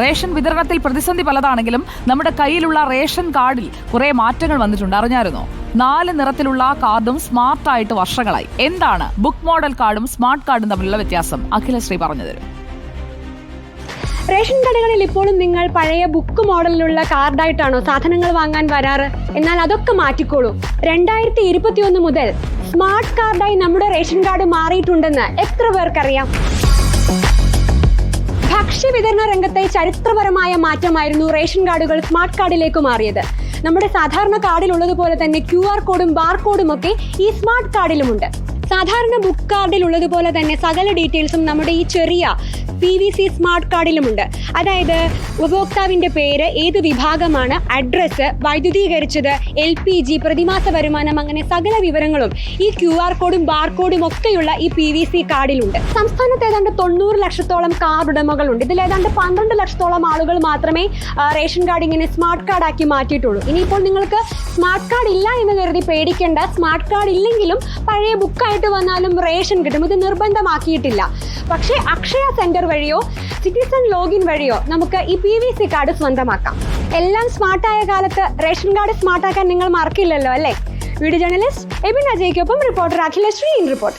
Ration വിതരണത്തിൽ പ്രതിസന്ധി പലതാണെങ്കിലും നമ്മുടെ കയ്യിലുള്ള റേഷൻ കാർഡിൽ കുറെ മാറ്റങ്ങൾ വന്നിട്ടുണ്ട്. അറിഞ്ഞായിരുന്നോ? നാല് നിറത്തിലുള്ള കാർഡും സ്മാർട്ട് ആയിട്ട് വർഷങ്ങളായി. എന്താണ് ബുക്ക് മോഡൽ കാർഡും സ്മാർട്ട് കാർഡും തമ്മിലുള്ള വ്യത്യാസം? അഖിലശ്രീ പറഞ്ഞുതരും. റേഷൻ കടകളിൽ ഇപ്പോഴും നിങ്ങൾ പഴയ ബുക്ക് മോഡലിലുള്ള കാർഡായിട്ടാണോ സാധനങ്ങൾ വാങ്ങാൻ വരാറ്? എന്നാൽ അതൊക്കെ മാറ്റിക്കോളൂ. രണ്ടായിരത്തി ഇരുപത്തി ഒന്ന് മുതൽ സ്മാർട്ട് കാർഡായി നമ്മുടെ റേഷൻ കാർഡ് മാറിയിട്ടുണ്ടെന്ന് എത്ര പേർക്കറിയാം? വിതരണ ചരിത്രപരമായ മാറ്റമായിരുന്നു റേഷൻ കാർഡുകൾ സ്മാർട്ട് കാർഡിലേക്ക് മാറിയത്. നമ്മുടെ സാധാരണ കാർഡിലുള്ളതുപോലെ തന്നെ ക്യു ആർ കോഡും ബാർ കോഡും ഒക്കെ ഈ സ്മാർട്ട് കാർഡിലുമുണ്ട്. സാധാരണ ബുക്ക് കാർഡിൽ ഉള്ളതുപോലെ തന്നെ സകല ഡീറ്റെയിൽസും നമ്മുടെ ഈ ചെറിയ പി വി സി സ്മാർട്ട് കാർഡിലുമുണ്ട് അതായത് ഉപഭോക്താവിന്റെ പേര് ഏത് വിഭാഗമാണ് അഡ്രസ്സ് വൈദ്യുതീകരിച്ചത് എൽ പി ജി പ്രതിമാസ വരുമാനം അങ്ങനെ സകല വിവരങ്ങളും ഈ ക്യു ആർ കോഡും ബാർ കോഡും ഒക്കെയുള്ള ഈ പി വി സി കാർഡിലുണ്ട് സംസ്ഥാനത്ത് ഏതാണ്ട് തൊണ്ണൂറ് ലക്ഷത്തോളം കാർഡ് ഉടമകളുണ്ട്. ഇതിൽ ഏതാണ്ട് പന്ത്രണ്ട് ലക്ഷത്തോളം ആളുകൾ മാത്രമേ റേഷൻ കാർഡ് ഇങ്ങനെ സ്മാർട്ട് കാർഡാക്കി മാറ്റിയിട്ടുള്ളൂ. ഇനിയിപ്പോൾ നിങ്ങൾക്ക് സ്മാർട്ട് കാർഡ് ഇല്ല എന്ന് കരുതി പേടിക്കേണ്ട സ്മാർട്ട് കാർഡ് ഇല്ലെങ്കിലും പഴയ ബുക്കായിട്ട് വന്നാലും റേഷൻ കിട്ടും. ഇത് നിർബന്ധമാക്കിയിട്ടില്ല. പക്ഷേ അക്ഷയ സെന്റർ വഴിയോ സിറ്റിസൺ ലോഗിൻ വഴിയോ നമുക്ക് ഈ പി വി സി കാർഡ് സ്വന്തമാക്കാം. എല്ലാം സ്മാർട്ടായ കാലത്ത് റേഷൻ കാർഡ് സ്മാർട്ടാക്കാൻ നിങ്ങൾ മറക്കില്ലല്ലോ അല്ലേ? വീഡിയോ ജേർണലിസ്റ്റ് എബിൻ അജയ്ക്കൊപ്പം റിപ്പോർട്ടർ അഖിലശ്രീ ഇൻ റിപ്പോർട്ട്